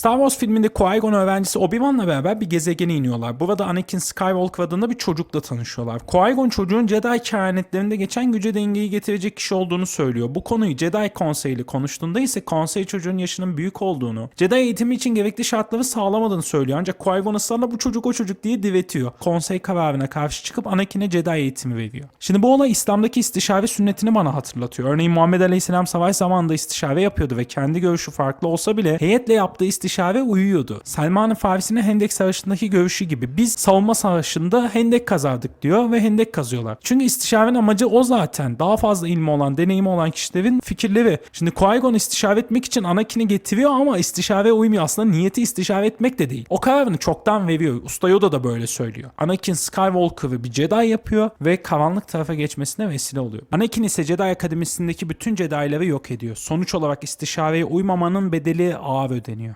Star Wars filminde Qui-Gon öğrencisi Obi-Wan'la beraber bir gezegene iniyorlar. Burada Anakin Skywalker adında bir çocukla tanışıyorlar. Qui-Gon çocuğun Jedi kehanetlerinde geçen güce dengeyi getirecek kişi olduğunu söylüyor. Bu konuyu Jedi Konseyi ile konuştuğunda ise konsey çocuğun yaşının büyük olduğunu, Jedi eğitimi için gerekli şartları sağlamadığını söylüyor. Ancak Qui-Gon ısrarla bu çocuk o çocuk diye diretiyor. Konsey kararına karşı çıkıp Anakin'e Jedi eğitimi veriyor. Şimdi bu olay İslam'daki istişare sünnetini bana hatırlatıyor. Örneğin Muhammed Aleyhisselam savaş zamanında istişare yapıyordu ve kendi görüşü farklı olsa bile heyetle yaptığı istişare uyuyordu. Selman-ı Farisi'nin Hendek Savaşı'ndaki görüşü gibi biz savunma savaşında hendek kazardık diyor ve hendek kazıyorlar. Çünkü istişarenin amacı o zaten. Daha fazla ilmi olan, deneyimi olan kişilerin fikirleri. Şimdi Qui-Gon istişare etmek için Anakin'i getiriyor ama istişare uymuyor. Aslında niyeti istişare etmek de değil. O kararını çoktan veriyor. Usta Yoda da böyle söylüyor. Anakin Skywalker'ı bir Jedi yapıyor ve karanlık tarafa geçmesine vesile oluyor. Anakin ise Jedi Akademisi'ndeki bütün Jedi'ları yok ediyor. Sonuç olarak istişareye uymamanın bedeli ağır ödeniyor.